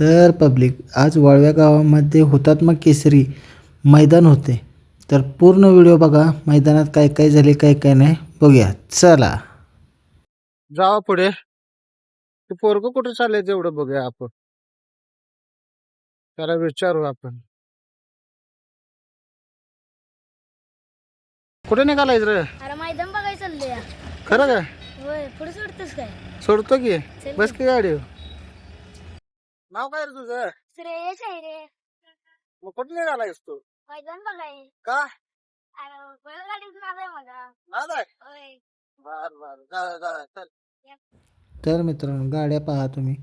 तर पब्लिक आज वाळव्या गावामध्ये हुतात्मा केसरी मैदान होते. तर पूर्ण व्हिडिओ बघा मैदानात काय काय झाले काय काय नाही बघूया. चला. जावा पुढे. ते पोरग कुठे चाललंय तेवढं बघूया आपण. त्याला विचारू आपण. कुठे निघालायच रे? अरे मैदान या. खरं काय होय पुढे सोडतोस काय? सोडतो की. बस की. गाडी. नाव काय रे तुझं? श्रेयस आहे रे. मग कुठे निघालायस तू? मैदान बघाय. का? अरे होय. बर बर. जा जा चल. तर मित्रांनो गाड्या पहा तुम्ही.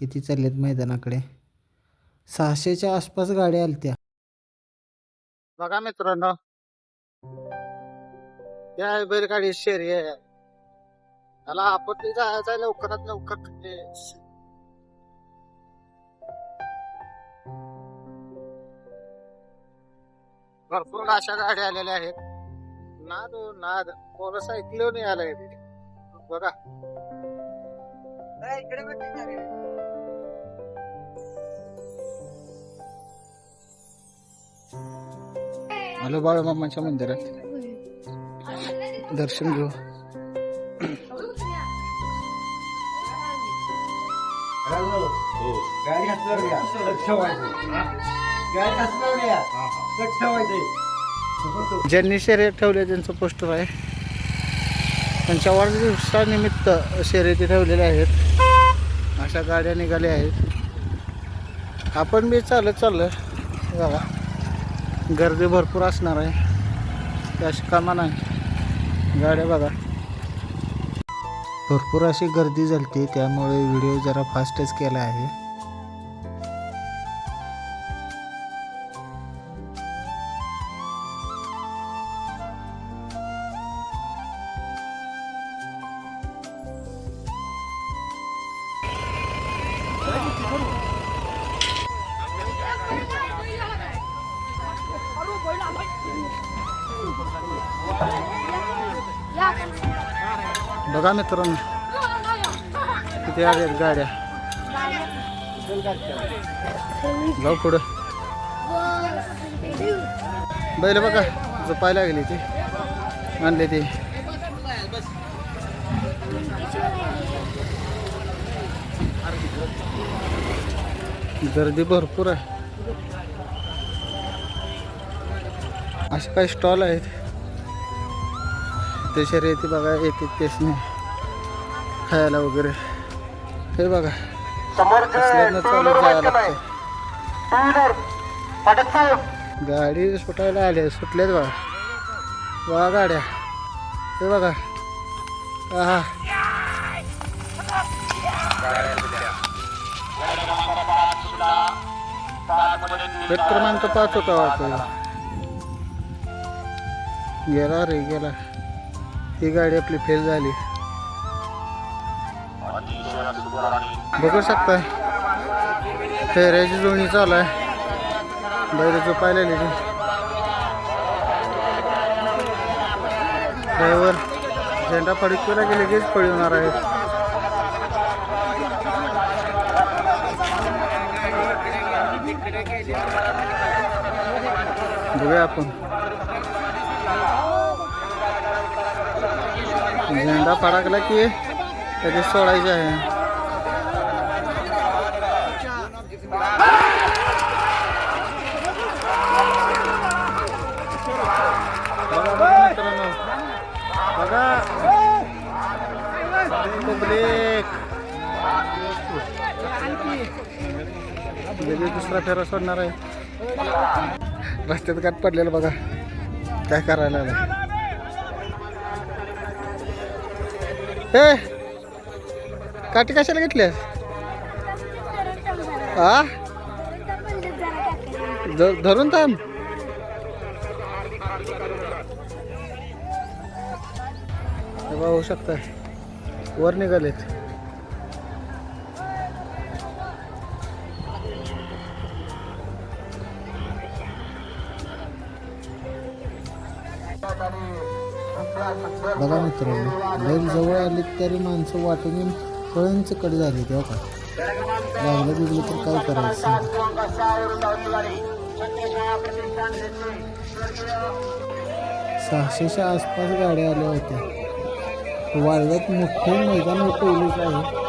किती चालल्यात मैदानाकडे. सहाशेच्या आसपास गाड्या आलत्या. बघा मित्रांनो. या बैलगाडी शेरी आहे त्याला आपत्ती जायचं लवकरात लवकर म्हणजे भरपूर अशा गाड्या आलेल्या आहेत. नाद हो, नाद. मोटरसायकल नाही आलाय बघा. इकडे आलो बाळूमामाच्या मंदिरात. दर्शन घेऊ. गाडी लक्ष गाडी लक्ष ठेवायचं ज्यांनी शर्यत ठेवले त्यांचं पोस्टर आहे. त्यांच्या वाढदिवसानिमित्त शर्यती ठेवलेल्या आहेत. अशा गाड्या निघाल्या आहेत. आपण बी चालत चाललं बघा गर्दी भरपूर असणार आहे. त्याशी कामा नाही. गाड्या बघा. भरपूर अशी गर्दी झाली त्यामुळे व्हिडिओ जरा फास्टच केला आहे. बघा मित्रांनो किती आहेत गाड्या. जाऊ पुढं. बैल बघा झोपायला गेली ती. आणले ती. गर्दी भरपूर आहे. असे काही स्टॉल आहेत. ते शर्यती बघा येते तेच नाही खायला वगैरे. हे बघा. चालत जायला लागतंय. गाडी सुटायला आल्या सुटल्यात बघा. बघा गाड्या. हे बघा. हा गट क्रमांक पाच होता वाटतं. गेला रे गेला. ही गाडी आपली फेल झाली. बघू शकताय. फेऱ्याची जुळणी चालू आहे. बैल झोपायला लिहिली ड्रायव्हर झेंडा फडकला की लगेच पळवणार आहे. बघूया आपण. झेंडा फडकला की लगेच सोडायचे आहे बघा बघा मित्रांनो बघा पब्लिक लगेच दुसरा फेरा सोडणार आहे रस्त्यात गाठ पडलेलं बघा काय करायला ए काठी कशाला घेतल्यास? हा धरून थांब. होऊ शकतं. वर निघालेत. बघा मित्रांनो बैल जवळ आली तरी माणसं वाटून येऊन कट झाले तेव्हा का लागलं बिगलं तर काय करायचं सहाशेच्या आसपास गाड्या आल्या होत्या. वाळव्यात मोठे मैदान हे आहे.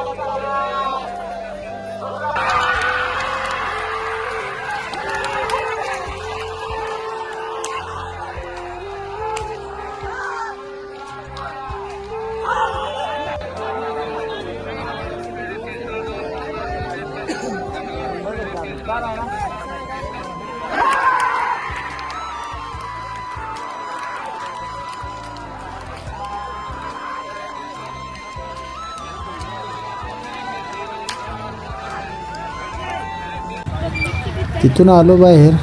तिथून आलो बाहेर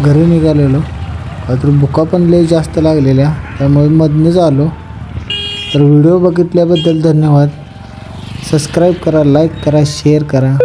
घरी निघालेलो. तर बुका पण लय जास्त लागलेल्या त्यामुळे मधनंच आलो. तर व्हिडिओ बघितल्याबद्दल धन्यवाद. सबस्क्राईब करा लाईक करा शेअर करा.